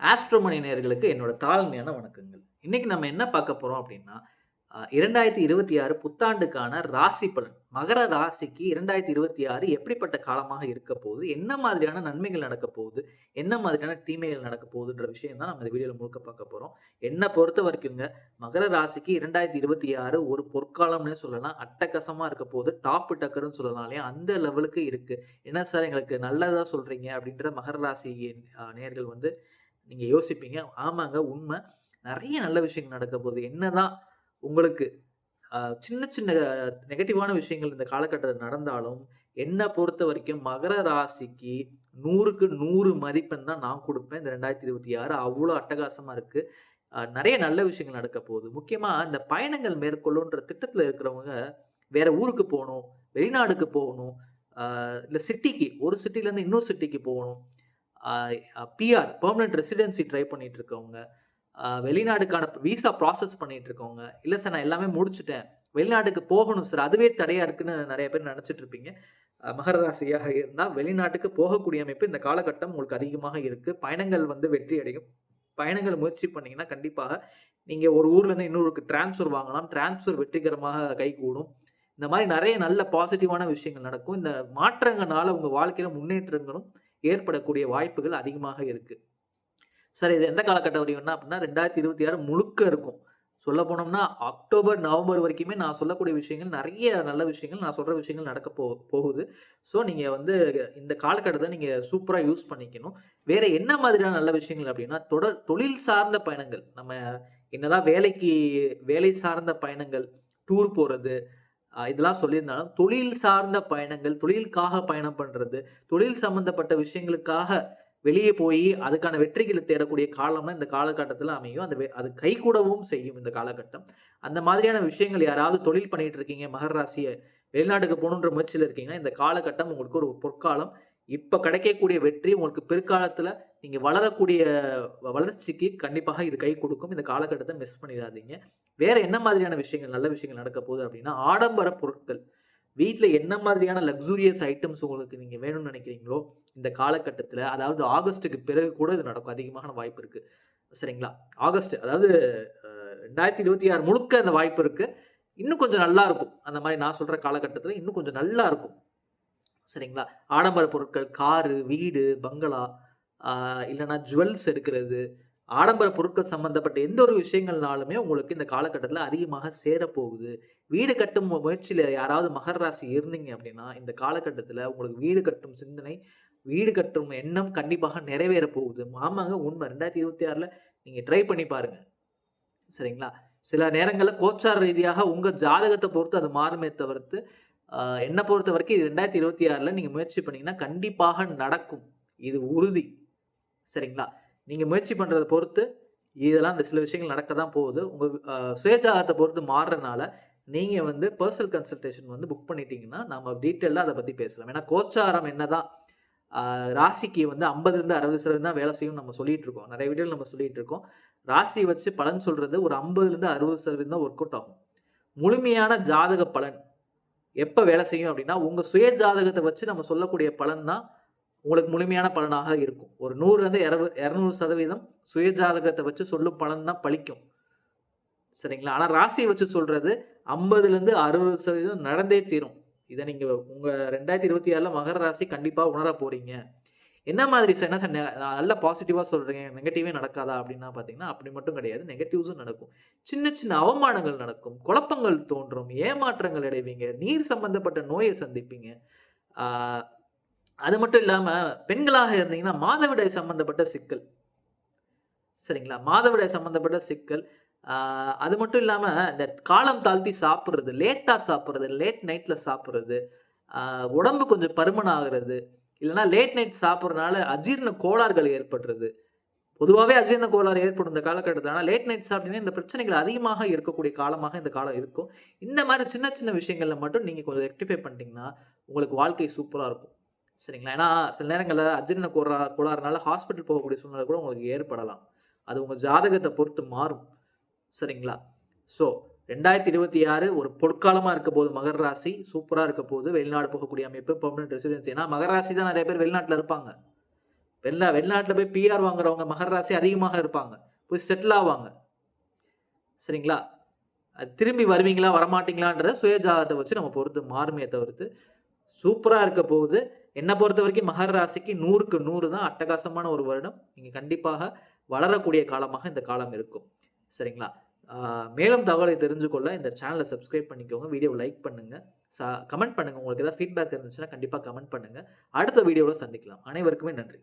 ஆஸ்ட்ரோமணி நேர்களுக்கு என்னோட தாழ்மையான வணக்கங்கள். இன்னைக்கு நம்ம என்ன பார்க்க போறோம் அப்படின்னா, இரண்டாயிரத்தி இருபத்தி ஆறு புத்தாண்டுக்கான ராசி பலன். மகர ராசிக்கு 2026 எப்படிப்பட்ட காலமாக இருக்க போகுது? என்ன மாதிரியான நன்மைகள் நடக்க போகுது? என்ன மாதிரியான தீமைகள் நடக்க போகுதுன்ற விஷயம் தான் நம்ம இந்த வீடியோவில் முழுக்க பார்க்க போறோம். என்ன பொறுத்த வரைக்குங்க, மகர ராசிக்கு 2026 ஒரு பொற்காலம்னே சொல்லலாம். அட்டகசமாக இருக்க போகுது. டாப் டக்கர்னு சொல்லலாம் இல்லையா? அந்த லெவலுக்கு இருக்கு. என்ன சார் எங்களுக்கு நல்லதா சொல்றீங்க அப்படின்ற மகர ராசி நேர்கள் வந்து நீங்கள் யோசிப்பீங்க. ஆமாங்க உண்மை நிறைய நல்ல விஷயங்கள் நடக்க போகுது. என்னதான் உங்களுக்கு சின்ன சின்ன நெகட்டிவான விஷயங்கள் இந்த காலகட்டத்தில் நடந்தாலும், என்னை பொறுத்த வரைக்கும் மகர ராசிக்கு 100க்கு 100 மதிப்பெண் தான் நான் கொடுப்பேன் இந்த ரெண்டாயிரத்தி இருபத்தி ஆறு அவ்வளோ அட்டகாசமாக இருக்குது நிறைய நல்ல விஷயங்கள் நடக்க போகுது. முக்கியமாக இந்த பயணங்கள் மேற்கொள்ளுன்ற திட்டத்தில் இருக்கிறவங்க, வேற ஊருக்கு போகணும் வெளிநாடுக்கு போகணும், இல்லை சிட்டிக்கு ஒரு சிட்டிலேருந்து இன்னொரு சிட்டிக்கு போகணும். பிஆர் பெர்மனன்ட் ரெசிடென்சி ட்ரை பண்ணிட்டு இருக்கவங்க, வெளிநாடுக்கான விசா ப்ராசஸ் பண்ணிட்டு இருக்கவங்க, இல்லை சார் நான் எல்லாமே முடிச்சுட்டேன். வெளிநாட்டுக்கு போகணும் சார். அதுவே தடையா இருக்குன்னு நிறைய பேர் நினச்சிட்டு இருப்பீங்க. மகர ராசியாக இருந்தால் வெளிநாட்டுக்கு போகக்கூடிய அமைப்பு இந்த காலகட்டம் உங்களுக்கு அதிகமாக இருக்கு. பயணங்கள் வந்து வெற்றி அடையும். பயணங்கள் முயற்சி பண்ணீங்கன்னா, கண்டிப்பாக நீங்கள் ஒரு ஊர்லேருந்து இன்னொருக்கு டிரான்ஸ்ஃபர் ட்ரான்ஸ்ஃபர் வாங்கலாம். ட்ரான்ஸ்ஃபர் வெற்றிகரமாக கைகூடும். இந்த மாதிரி நிறைய நல்ல பாசிட்டிவான விஷயங்கள் நடக்கும். இந்த மாற்றங்களால் உங்கள் வாழ்க்கையில் முன்னேற்றங்களும் ஏற்படக்கூடிய வாய்ப்புகள் அதிகமாக இருக்கு. சார் இது எந்த காலகட்டம் வரையும்னா அப்படின்னா 2026 முழுக்க இருக்கும். சொல்ல போனோம்னா அக்டோபர், நவம்பர் வரைக்குமே நான் சொல்லக்கூடிய விஷயங்கள் நிறைய நல்ல விஷயங்கள், நான் சொல்ற விஷயங்கள் நடக்க போ போகுது. ஸோ நீங்க வந்து இந்த காலகட்டத்தை நீங்க சூப்பரா யூஸ் பண்ணிக்கணும். வேற என்ன மாதிரியான நல்ல விஷயங்கள் அப்படின்னா, தொடர் தொழில் சார்ந்த பயணங்கள். நம்ம என்னதான் வேலைக்கு வேலை சார்ந்த பயணங்கள், டூர் போறது, இதெல்லாம் சொல்லியிருந்தாலும், தொழில் சார்ந்த பயணங்கள், தொழிலுக்காக பயணம் பண்ணுறது தொழில் சம்மந்தப்பட்ட விஷயங்களுக்காக வெளியே போய் அதுக்கான வெற்றிகளை தேடக்கூடிய காலம்னா இந்த காலகட்டத்தில் அமையும். அந்த அது அது கைகூடவும் செய்யும் இந்த காலகட்டம். அந்த மாதிரியான விஷயங்கள் யாராவது தொழில் பண்ணிட்டு இருக்கீங்க, மகராசியை வெளிநாட்டுக்கு போகணுன்ற முயற்சியில் இருக்கீங்கன்னா, இந்த காலகட்டம் உங்களுக்கு ஒரு பொற்காலம். இப்போ கிடைக்கக்கூடிய வெற்றி உங்களுக்கு பிற்காலத்தில் நீங்கள் வளரக்கூடிய வளர்ச்சிக்கு கண்டிப்பாக இது கை கொடுக்கும் இந்த காலகட்டத்தை மிஸ் பண்ணிடாதீங்க வேறு என்ன மாதிரியான விஷயங்கள், நல்ல விஷயங்கள் நடக்க போகுது அப்படின்னா, ஆடம்பர பொருட்கள். வீட்டில் என்ன மாதிரியான லக்ஸூரியஸ் ஐட்டம்ஸ் உங்களுக்கு நீங்கள் வேணும்னு நினைக்கிறீங்களோ இந்த காலகட்டத்தில் அதாவது ஆகஸ்ட்டுக்கு பிறகு கூட இது நடக்கும். அதிகமான வாய்ப்பு இருக்குது சரிங்களா? ஆகஸ்ட் அதாவது ரெண்டாயிரத்தி இருபத்தி ஆறு முழுக்க அந்த வாய்ப்பு இருக்குது இன்னும் கொஞ்சம் நல்லா இருக்கும். அந்த மாதிரி நான் சொல்கிற காலகட்டத்தில் இன்னும் கொஞ்சம் நல்லா இருக்கும். சரிங்களா? ஆடம்பர பொருட்கள், காரு, வீடு, பங்களா, இல்லைனா ஜுவல்ஸ் எடுக்கிறது, ஆடம்பர பொருட்கள் சம்மந்தப்பட்ட எந்த ஒரு விஷயங்கள்னாலுமே உங்களுக்கு இந்த காலகட்டத்தில் அதிகமாக சேரப்போகுது. வீடு கட்டும் முயற்சியில் யாராவது மகர ராசி இருந்தீங்க அப்படின்னா, இந்த காலகட்டத்தில் உங்களுக்கு வீடு கட்டும் சிந்தனை, வீடு கட்டும் எண்ணம் கண்டிப்பாக நிறைவேற போகுது. ஆமாங்க உண்ம. 2026ல நீங்க ட்ரை பண்ணி பாருங்கள் சரிங்களா? சில நேரங்களில் கோச்சார ரீதியாக உங்கள் ஜாதகத்தை பொறுத்து அது மாறுமே தவிர்த்து, என்னை பொறுத்த வரைக்கும் இது ரெண்டாயிரத்து இருபத்தி ஆறில் நீங்கள் முயற்சி பண்ணீங்கன்னா, கண்டிப்பாக நடக்கும். இது உறுதி. சரிங்களா? நீங்கள் முயற்சி பண்ணுறத பொறுத்து, இதெல்லாம் இந்த சில விஷயங்கள் நடக்க தான் போகுது. உங்கள் சுயஜாகத்தை பொறுத்து மாறுறதுனால நீங்கள் வந்து பர்சனல் கன்சல்டேஷன் வந்து புக் பண்ணிட்டீங்கன்னா, நம்ம டீட்டெயிலாக அதை பற்றி பேசலாம். ஏன்னா கோச்சாரம் என்ன தான் ராசிக்கு வந்து 50லிருந்து 60% தான் வேலை செய்யும் நம்ம சொல்லிட்டு இருக்கோம். நிறைய வீடியோல நம்ம சொல்லிட்டு இருக்கோம். ராசி வச்சு பலன் சொல்கிறது ஒரு 50லிருந்து 60% தான் ஒர்க் அவுட் ஆகும். முழுமையான ஜாதக பலன் எப்போ வேலை செய்யும் அப்படின்னா, உங்கள் சுய ஜாதகத்தை வச்சு நம்ம சொல்லக்கூடிய பலன் தான் உங்களுக்கு முழுமையான பலனாக இருக்கும். ஒரு நூறுலேருந்து இரவு இரநூறு சதவீதம் சுய ஜாதகத்தை வச்சு சொல்லும் பலன் தான் பழிக்கும் சரிங்களா? ஆனால் ராசியை வச்சு சொல்கிறது ஐம்பதுலேருந்து அறுபது சதவீதம் நடந்தே தீரும். இதை நீங்கள் உங்கள் ரெண்டாயிரத்தி இருபத்தி ஆறில் மகர ராசி கண்டிப்பாக உணரப் போகிறீங்க என்ன மாதிரி சார் என்ன சார் நல்ல பாசிட்டிவாக சொல்கிறீங்க நெகட்டிவே நடக்காதா அப்படின்னா பார்த்தீங்கன்னா, அப்படி மட்டும் கிடையாது. நெகட்டிவ்ஸும் நடக்கும். சின்ன சின்ன அவமானங்கள் நடக்கும். குழப்பங்கள் தோன்றும். ஏமாற்றங்கள் அடைவீங்க. நீர் சம்பந்தப்பட்ட நோயை சந்திப்பீங்க. அது மட்டும் இல்லாமல் பெண்களாக இருந்தீங்கன்னா, மாதவிடாய் சம்பந்தப்பட்ட சிக்கல். சரிங்களா? மாதவிடாய் சம்பந்தப்பட்ட சிக்கல். அது மட்டும் இல்லாமல் இந்த காலம் தாழ்த்தி சாப்பிட்றது லேட்டாக சாப்பிட்றது லேட் நைட்டில் சாப்பிட்றது உடம்பு கொஞ்சம் பருமன் ஆகிறது இல்லைனா லேட் நைட் சாப்பிட்றதுனால அஜீரண கோளாறுகள் ஏற்படுறது. பொதுவாகவே அஜீரண கோளாறு ஏற்படும் இந்த காலகட்டத்தில் ஆனால் லேட் நைட் சாப்பிட்டீங்கன்னா, இந்த பிரச்சனைகள் அதிகமாக இருக்கக்கூடிய காலமாக இந்த காலம் இருக்கும். இந்த மாதிரி சின்ன சின்ன விஷயங்களில் மட்டும் நீங்கள் கொஞ்சம் ரெக்டிஃபை பண்ணிட்டீங்கன்னா, உங்களுக்கு வாழ்க்கை சூப்பராக இருக்கும். சரிங்களா? ஏன்னா சில நேரங்களில் அஜீரண கோளா கோளாறுனால ஹாஸ்பிட்டல் போகக்கூடிய சூழ்நிலை கூட உங்களுக்கு ஏற்படலாம். அது உங்கள் ஜாதகத்தை பொறுத்து மாறும். சரிங்களா? ஸோ 2026 ஒரு பொற்காலமாக இருக்க போது மகர ராசி. சூப்பராக இருக்க போகுது. வெளிநாடு போகக்கூடிய அமைப்பு, பெர்மனன்ட் ரெசிடென்சி. ஏன்னா மகர ராசி தான் நிறைய பேர் வெளிநாட்டில் இருப்பாங்க. வெளிநா வெளிநாட்டில் போய் பிஆர் வாங்குறவங்க மகர ராசி அதிகமாக இருப்பாங்க போய் செட்டில் ஆவாங்க சரிங்களா அது திரும்பி வருவீங்களா வரமாட்டீங்களான்றத சுயஜாதத்தை வச்சு நம்ம பொறுத்து மாறுமையை தவிர்த்து சூப்பராக இருக்க போகுது என்னை பொறுத்த வரைக்கும் மகர ராசிக்கு நூறுக்கு நூறு தான் அட்டகாசமான ஒரு வருடம் நீங்கள் கண்டிப்பாக வளரக்கூடிய காலமாக இந்த காலம் இருக்கும் சரிங்களா மேலும் தகவலை தெரிஞ்சுக்கொள்ள இந்த சேனலை சப்ஸ்கிரைப் பண்ணிக்கோங்க வீடியோவை லைக் பண்ணுங்கள் சா கமெண்ட் பண்ணுங்கள் உங்களுக்கு ஏதாவது ஃபீட்பேக் இருந்துச்சுன்னா கண்டிப்பாக கமெண்ட் பண்ணுங்கள் அடுத்த வீடியோவில் சந்திக்கலாம். அனைவருக்குமே நன்றி.